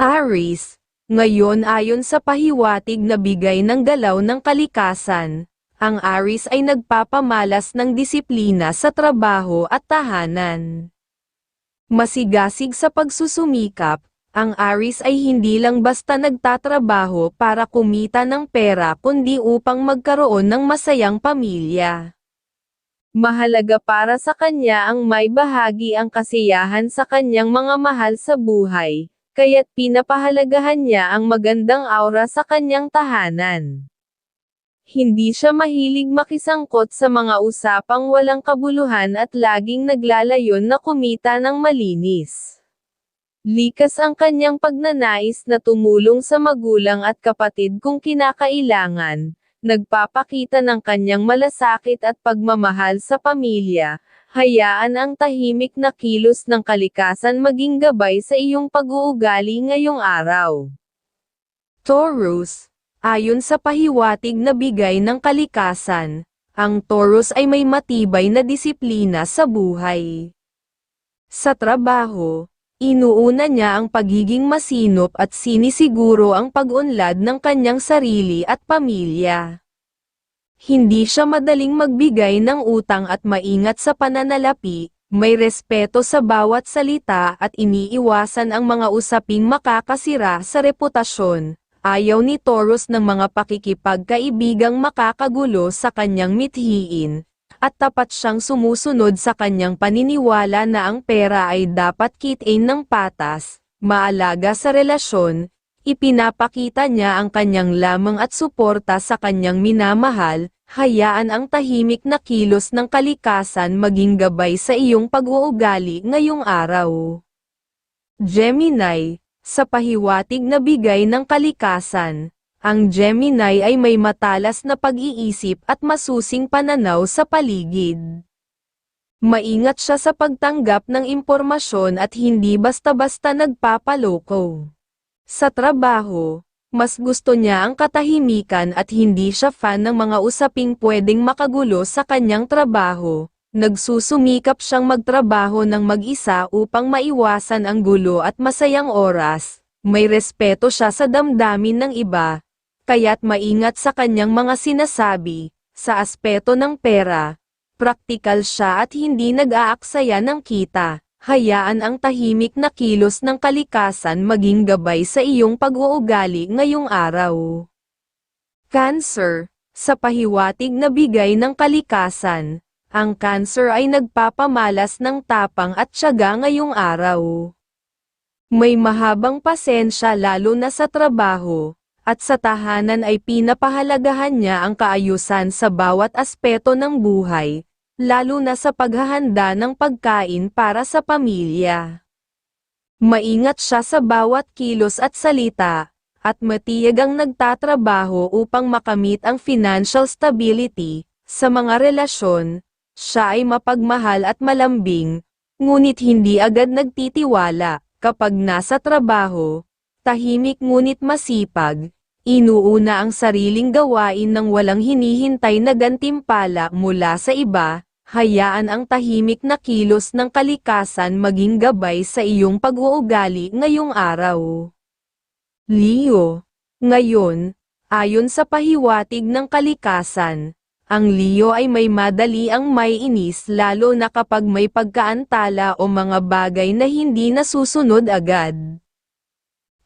Aries, ngayon ayon sa pahiwatig na bigay ng galaw ng kalikasan, ang Aries ay nagpapamalas ng disiplina sa trabaho at tahanan. Masigasig sa pagsusumikap, ang Aries ay hindi lang basta nagtatrabaho para kumita ng pera kundi upang magkaroon ng masayang pamilya. Mahalaga para sa kanya ang may bahagi ang kasiyahan sa kanyang mga mahal sa buhay, kaya't pinapahalagahan niya ang magandang aura sa kanyang tahanan. Hindi siya mahilig makisangkot sa mga usapang walang kabuluhan at laging naglalayon na kumita ng malinis. Likas ang kanyang pagnanais na tumulong sa magulang at kapatid kung kinakailangan, nagpapakita ng kanyang malasakit at pagmamahal sa pamilya, hayaan ang tahimik na kilos ng kalikasan maging gabay sa iyong pag-uugali ngayong araw. Taurus, ayon sa pahiwatig na bigay ng kalikasan, ang Taurus ay may matibay na disiplina sa buhay. Sa trabaho, inuuna niya ang pagiging masinop at sinisiguro ang pag-unlad ng kanyang sarili at pamilya. Hindi siya madaling magbigay ng utang at maingat sa pananalapi, may respeto sa bawat salita at iniiwasan ang mga usaping makakasira sa reputasyon. Ayaw ni Taurus ng mga pakikipagkaibigang makakagulo sa kanyang mithiin, at tapat siyang sumusunod sa kanyang paniniwala na ang pera ay dapat kitain ng patas, maalaga sa relasyon, ipinapakita niya ang kanyang lamang at suporta sa kanyang minamahal, hayaan ang tahimik na kilos ng kalikasan maging gabay sa iyong pag-uugali ngayong araw. Gemini, sa pahiwatig na bigay ng kalikasan, ang Gemini ay may matalas na pag-iisip at masusing pananaw sa paligid. Maingat siya sa pagtanggap ng impormasyon at hindi basta-basta nagpapaloko. Sa trabaho, mas gusto niya ang katahimikan at hindi siya fan ng mga usaping pwedeng makagulo sa kanyang trabaho. Nagsusumikap siyang magtrabaho ng mag-isa upang maiwasan ang gulo at masayang oras. May respeto siya sa damdamin ng iba, kaya't maingat sa kanyang mga sinasabi, sa aspeto ng pera. Praktikal siya at hindi nag-aaksaya ng kita. Hayaan ang tahimik na kilos ng kalikasan maging gabay sa iyong pag-uugali ngayong araw. Cancer, sa pahiwatig na bigay ng kalikasan, ang cancer ay nagpapamalas ng tapang at tiyaga ngayong araw. May mahabang pasensya lalo na sa trabaho, at sa tahanan ay pinapahalagahan niya ang kaayusan sa bawat aspeto ng buhay, lalo na sa paghahanda ng pagkain para sa pamilya. Maingat siya sa bawat kilos at salita, at matiyag ang nagtatrabaho upang makamit ang financial stability, sa mga relasyon, siya ay mapagmahal at malambing, ngunit hindi agad nagtitiwala, kapag nasa trabaho, tahimik ngunit masipag, inuuna ang sariling gawain ng walang hinihintay na gantimpala mula sa iba, hayaan ang tahimik na kilos ng kalikasan maging gabay sa iyong pag-uugali ngayong araw. Leo, ngayon, ayon sa pahiwatig ng kalikasan, ang Leo ay may madali ang may inis lalo na kapag may pagkaantala o mga bagay na hindi nasusunod agad.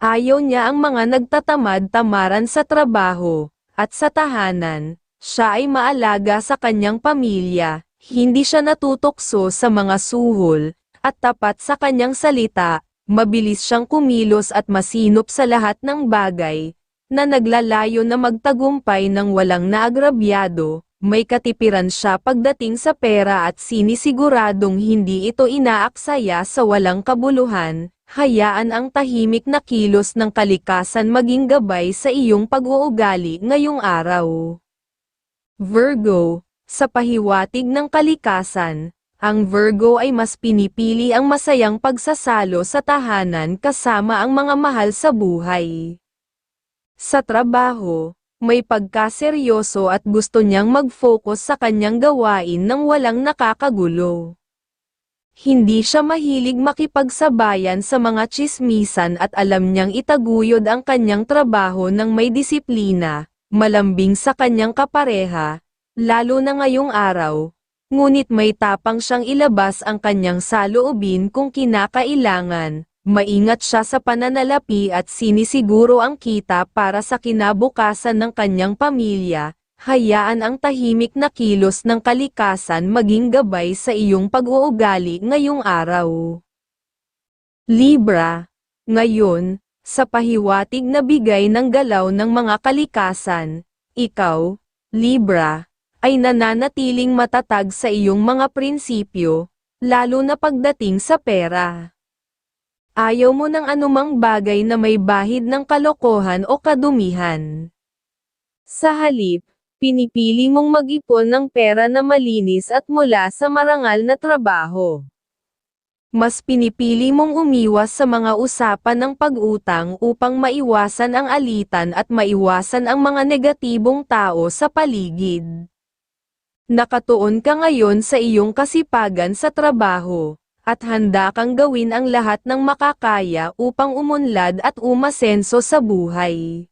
Ayaw niya ang mga nagtatamad-tamaran sa trabaho, at sa tahanan, siya ay maalaga sa kanyang pamilya, hindi siya natutokso sa mga suhol, at tapat sa kanyang salita, mabilis siyang kumilos at masinop sa lahat ng bagay, na naglalayo na magtagumpay ng walang naagrabyado, may katipiran siya pagdating sa pera at sinisiguradong hindi ito inaaksaya sa walang kabuluhan, hayaan ang tahimik na kilos ng kalikasan maging gabay sa iyong pag-uugali ngayong araw. Virgo, sa pahiwatig ng kalikasan, ang Virgo ay mas pinipili ang masayang pagsasalo sa tahanan kasama ang mga mahal sa buhay. Sa trabaho, may pagkaseryoso at gusto niyang mag-focus sa kanyang gawain nang walang nakakagulo. Hindi siya mahilig makipagsabayan sa mga chismisan at alam niyang itaguyod ang kanyang trabaho ng may disiplina, malambing sa kanyang kapareha, lalo na ngayong araw. Ngunit may tapang siyang ilabas ang kanyang saloobin kung kinakailangan, maingat siya sa pananalapi at sinisiguro ang kita para sa kinabukasan ng kanyang pamilya, hayaan ang tahimik na kilos ng kalikasan maging gabay sa iyong pag-uugali ngayong araw. Libra, ngayon, sa pahiwatig na bigay ng galaw ng mga kalikasan, ikaw, Libra, ay nananatiling matatag sa iyong mga prinsipyo, lalo na pagdating sa pera. Ayaw mo ng anumang bagay na may bahid ng kalokohan o kadumihan. Sa halip, pinipili mong mag-ipon ng pera na malinis at mula sa marangal na trabaho. Mas pinipili mong umiwas sa mga usapan ng pag-utang upang maiwasan ang alitan at maiwasan ang mga negatibong tao sa paligid. Nakatuon ka ngayon sa iyong kasipagan sa trabaho, at handa kang gawin ang lahat ng makakaya upang umunlad at umasenso sa buhay.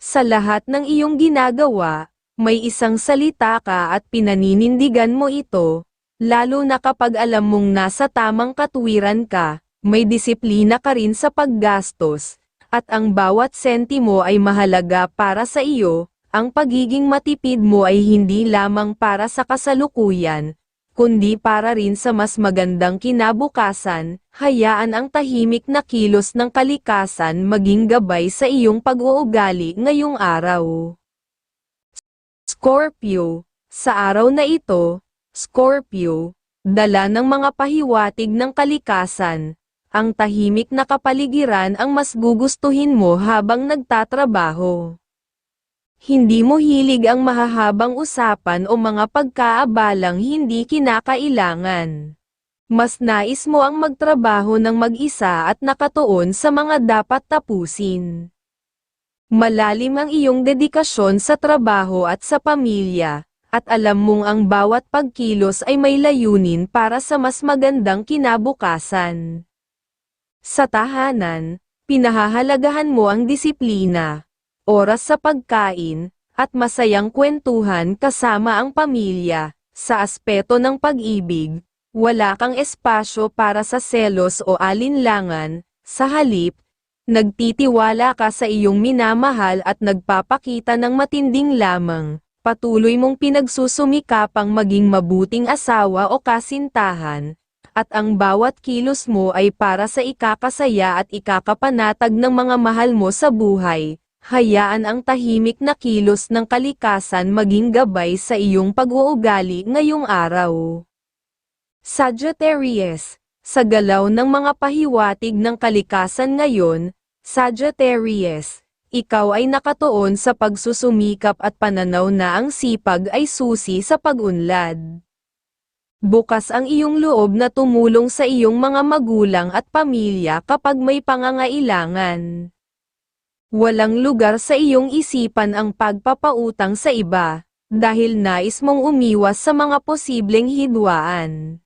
Sa lahat ng iyong ginagawa, may isang salita ka at pinaninindigan mo ito, lalo na kapag alam mong nasa tamang katwiran ka, may disiplina ka rin sa paggastos, at ang bawat sentimo ay mahalaga para sa iyo, ang pagiging matipid mo ay hindi lamang para sa kasalukuyan, kundi para rin sa mas magandang kinabukasan, hayaan ang tahimik na kilos ng kalikasan maging gabay sa iyong pag-uugali ngayong araw. Scorpio, sa araw na ito, Scorpio, dala ng mga pahiwatig ng kalikasan, ang tahimik na kapaligiran ang mas gugustuhin mo habang nagtatrabaho. Hindi mo hilig ang mahahabang usapan o mga pagkaabalang hindi kinakailangan. Mas nais mo ang magtrabaho ng mag-isa at nakatuon sa mga dapat tapusin. Malalim ang iyong dedikasyon sa trabaho at sa pamilya, at alam mong ang bawat pagkilos ay may layunin para sa mas magandang kinabukasan. Sa tahanan, pinahahalagahan mo ang disiplina, oras sa pagkain, at masayang kwentuhan kasama ang pamilya. Sa aspeto ng pag-ibig, wala kang espasyo para sa selos o alinlangan, sa halip, nagtitiwala ka sa iyong minamahal at nagpapakita ng matinding lamang, patuloy mong pinagsusumikapang maging mabuting asawa o kasintahan, at ang bawat kilos mo ay para sa ikakasaya at ikakapanatag ng mga mahal mo sa buhay, hayaan ang tahimik na kilos ng kalikasan maging gabay sa iyong pag-uugali ngayong araw. Sagittarius, sa galaw ng mga pahiwatig ng kalikasan ngayon, Sagittarius, ikaw ay nakatuon sa pagsusumikap at pananaw na ang sipag ay susi sa pag-unlad. Bukas ang iyong loob na tumulong sa iyong mga magulang at pamilya kapag may pangangailangan. Walang lugar sa iyong isipan ang pagpapautang sa iba, dahil nais mong umiwas sa mga posibleng hidwaan.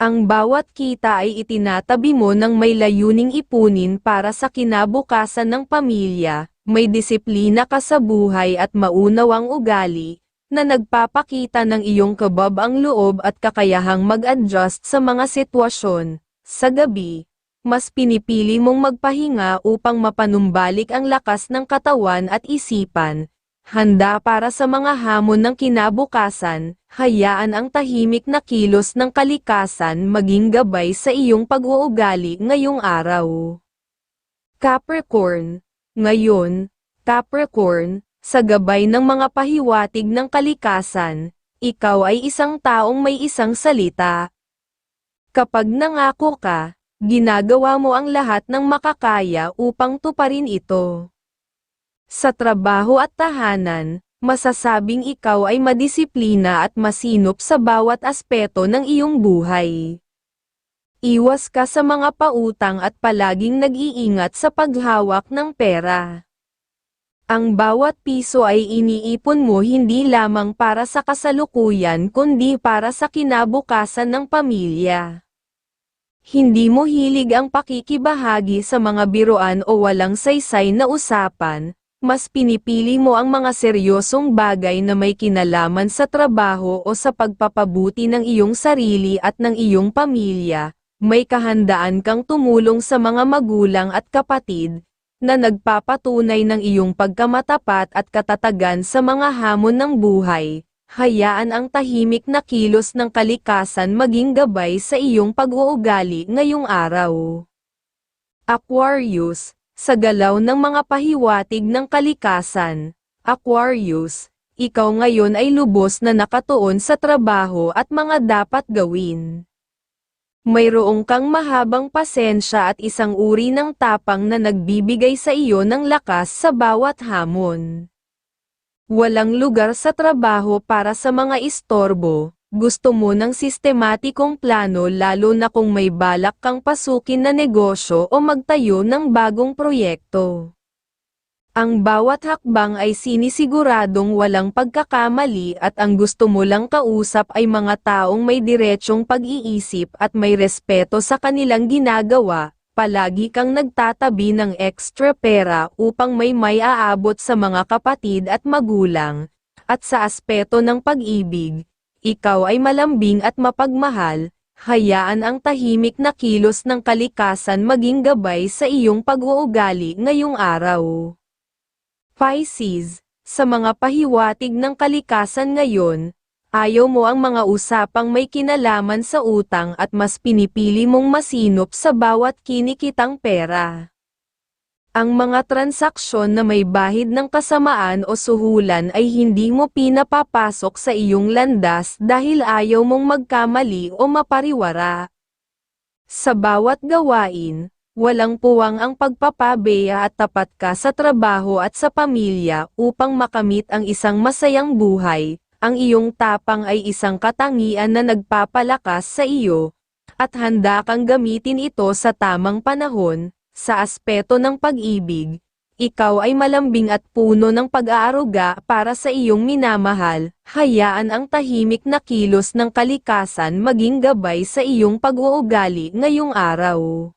Ang bawat kita ay itinatabi mo ng may layuning ipunin para sa kinabukasan ng pamilya, may disiplina ka sa buhay at maunawang ugali, na nagpapakita ng iyong kabab ang loob at kakayahang mag-adjust sa mga sitwasyon. Sa gabi, mas pinipili mong magpahinga upang mapanumbalik ang lakas ng katawan at isipan. Handa para sa mga hamon ng kinabukasan, hayaan ang tahimik na kilos ng kalikasan maging gabay sa iyong pag-uugali ngayong araw. Capricorn, ngayon, Capricorn, sa gabay ng mga pahiwatig ng kalikasan, ikaw ay isang taong may isang salita. Kapag nangako ka, ginagawa mo ang lahat ng makakaya upang tuparin ito. Sa trabaho at tahanan, masasabing ikaw ay madisiplina at masinop sa bawat aspeto ng iyong buhay. Iwas ka sa mga pautang at palaging nag-iingat sa paghawak ng pera. Ang bawat piso ay iniipon mo hindi lamang para sa kasalukuyan kundi para sa kinabukasan ng pamilya. Hindi mo hilig ang pakikibahagi sa mga biruan o walang saysay na usapan, mas pinipili mo ang mga seryosong bagay na may kinalaman sa trabaho o sa pagpapabuti ng iyong sarili at ng iyong pamilya, may kahandaan kang tumulong sa mga magulang at kapatid, na nagpapatunay ng iyong pagkamatapat at katatagan sa mga hamon ng buhay, hayaan ang tahimik na kilos ng kalikasan maging gabay sa iyong pag-uugali ngayong araw. Aquarius, sa galaw ng mga pahiwatig ng kalikasan, Aquarius, ikaw ngayon ay lubos na nakatuon sa trabaho at mga dapat gawin. Mayroong kang mahabang pasensya at isang uri ng tapang na nagbibigay sa iyo ng lakas sa bawat hamon. Walang lugar sa trabaho para sa mga istorbo, gusto mo ng sistematikong plano lalo na kung may balak kang pasukin na negosyo o magtayo ng bagong proyekto. Ang bawat hakbang ay sinisiguradong walang pagkakamali at ang gusto mo lang kausap ay mga taong may diretsyong pag-iisip at may respeto sa kanilang ginagawa, palagi kang nagtatabi ng extra pera upang may may aabot sa mga kapatid at magulang, at sa aspeto ng pag-ibig, ikaw ay malambing at mapagmahal, hayaan ang tahimik na kilos ng kalikasan maging gabay sa iyong pag-uugali ngayong araw. Pisces, sa mga pahiwatig ng kalikasan ngayon, ayaw mo ang mga usapang may kinalaman sa utang at mas pinipili mong masinop sa bawat kinikitang pera. Ang mga transaksyon na may bahid ng kasamaan o suhulan ay hindi mo pinapapasok sa iyong landas dahil ayaw mong magkamali o mapariwara. Sa bawat gawain, Walang puwang ang pagpapabeya at tapat ka sa trabaho at sa pamilya upang makamit ang isang masayang buhay. Ang iyong tapang ay isang katangian na nagpapalakas sa iyo, at handa kang gamitin ito sa tamang panahon, sa aspeto ng pag-ibig. Ikaw ay malambing at puno ng pag-aaruga para sa iyong minamahal, hayaan ang tahimik na kilos ng kalikasan maging gabay sa iyong pag-uugali ngayong araw.